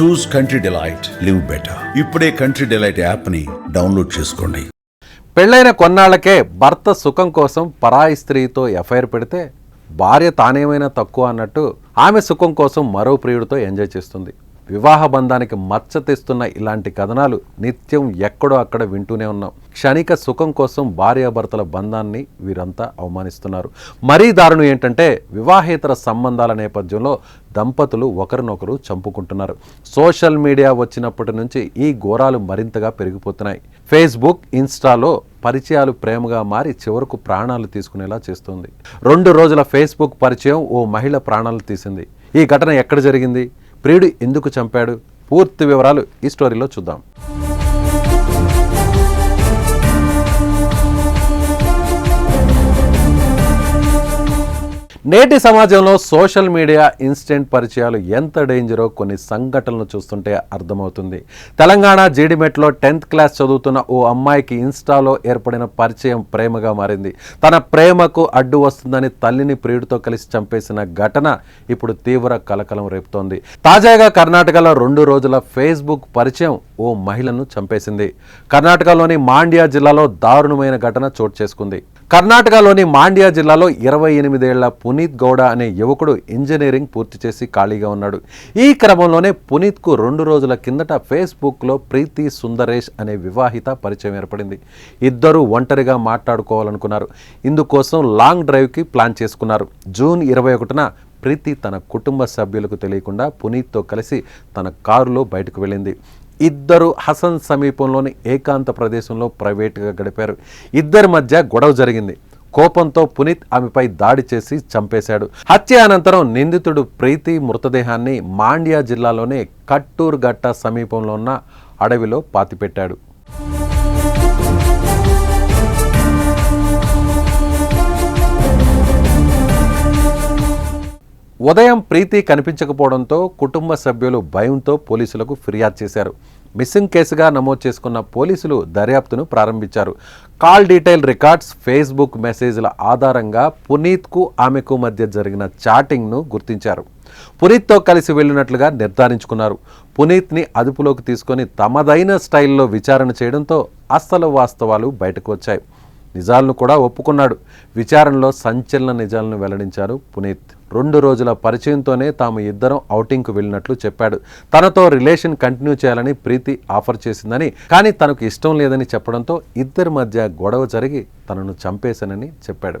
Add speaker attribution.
Speaker 1: చూస్ country delight live better ఇప్పుడే country delight యాప్ని download చేసుకోండి
Speaker 2: పెళ్ళైన కొన్నాళ్ళకే భర్త సుఖం కోసం పరాయి స్త్రీతో ఎఫ్ఐఆర్ పెడితే భార్య తానేమైనా తక్కువ అన్నట్టు ఆమె సుఖం కోసం మరో ప్రియుడితో ఎంజాయ్ చేస్తుంది వివాహ బంధానికి మచ్చ తెస్తున్న ఇలాంటి కథనాలు నిత్యం ఎక్కడో అక్కడ వింటూనే ఉన్నాం క్షణిక సుఖం కోసం భార్యాభర్తల బంధాన్ని వీరంతా అవమానిస్తున్నారు మరీ దారుణం ఏంటంటే వివాహేతర సంబంధాల నేపథ్యంలో దంపతులు ఒకరినొకరు చంపుకుంటున్నారు సోషల్ మీడియా వచ్చినప్పటి నుంచి ఈ ఘోరాలు మరింతగా పెరిగిపోతున్నాయి ఫేస్బుక్ ఇన్స్టాలో పరిచయాలు ప్రేమగా మారి చివరకు ప్రాణాలు తీసుకునేలా చేస్తుంది రెండు రోజుల ఫేస్బుక్ పరిచయం ఓ మహిళ ప్రాణాలు తీసింది ఈ ఘటన ఎక్కడ జరిగింది ప్రియుడు ఎందుకు చంపాడు పూర్తి వివరాలు ఈ స్టోరీలో చూద్దాం నేటి సమాజంలో సోషల్ మీడియా ఇన్స్టెంట్ పరిచయాలు ఎంత డేంజరో కొన్ని సంఘటనలు చూస్తుంటే అర్థమవుతుంది తెలంగాణ జీడిమెట్లో టెన్త్ క్లాస్ చదువుతున్న ఓ అమ్మాయికి ఇన్స్టాలో ఏర్పడిన పరిచయం ప్రేమగా మారింది తన ప్రేమకు అడ్డు వస్తుందని తల్లిని ప్రియుడితో కలిసి చంపేసిన ఘటన ఇప్పుడు తీవ్ర కలకలం రేపుతోంది తాజాగా కర్ణాటకలో రెండు రోజుల ఫేస్బుక్ పరిచయం ఓ మహిళను చంపేసింది కర్ణాటకలోని మాండ్యా జిల్లాలో దారుణమైన ఘటన చోటు చేసుకుంది కర్ణాటకలోని మాండ్యా జిల్లాలో ఇరవై ఎనిమిదేళ్ల పునీత్ గౌడ అనే యువకుడు ఇంజనీరింగ్ పూర్తి చేసి ఖాళీగా ఉన్నాడు ఈ క్రమంలోనే పునీత్కు రెండు రోజుల కిందట ఫేస్బుక్లో ప్రీతి సుందరేష్ అనే వివాహిత పరిచయం ఏర్పడింది ఇద్దరూ ఒంటరిగా మాట్లాడుకోవాలనుకున్నారు ఇందుకోసం లాంగ్ డ్రైవ్కి ప్లాన్ చేసుకున్నారు జూన్ ఇరవై ఒకటిన ప్రీతి తన కుటుంబ సభ్యులకు తెలియకుండా పునీత్తో కలిసి తన కారులో బయటకు వెళ్ళింది ఇద్దరు హసన్ సమీపంలోని ఏకాంత ప్రదేశంలో ప్రైవేటుగా గడిపారు ఇద్దరి మధ్య గొడవ జరిగింది కోపంతో పునీత్ ఆమెపై దాడి చేసి చంపేశాడు హత్య అనంతరం నిందితుడు ప్రీతి మృతదేహాన్ని మాండ్యా జిల్లాలోని కట్టూర్ గట్ట సమీపంలో ఉన్న అడవిలో పాతిపెట్టాడు ఉదయం ప్రీతి కనిపించకపోవడంతో కుటుంబ సభ్యులు భయంతో పోలీసులకు ఫిర్యాదు చేశారు మిస్సింగ్ కేసుగా నమోదు చేసుకున్న పోలీసులు దర్యాప్తును ప్రారంభించారు కాల్ డీటెయిల్ రికార్డ్స్ ఫేస్బుక్ మెసేజ్ల ఆధారంగా పునీత్కు ఆమెకు మధ్య జరిగిన చాటింగ్ను గుర్తించారు పునీత్తో కలిసి వెళ్ళినట్లుగా నిర్ధారించుకున్నారు పునీత్ని అదుపులోకి తీసుకొని తమదైన స్టైల్లో విచారణ చేయడంతో అస్సలు వాస్తవాలు బయటకు వచ్చాయి నిజాలను కూడా ఒప్పుకున్నాడు విచారణలో సంచలన నిజాలను వెల్లడించారు పునీత్ రెండు రోజుల పరిచయంతోనే తాము ఇద్దరం ఔటింగ్కు వెళ్ళినట్లు చెప్పాడు తనతో రిలేషన్ కంటిన్యూ చేయాలని ప్రీతి ఆఫర్ చేసిందని కానీ తనకు ఇష్టం లేదని చెప్పడంతో ఇద్దరి మధ్య గొడవ జరిగి తనను చంపేశానని చెప్పాడు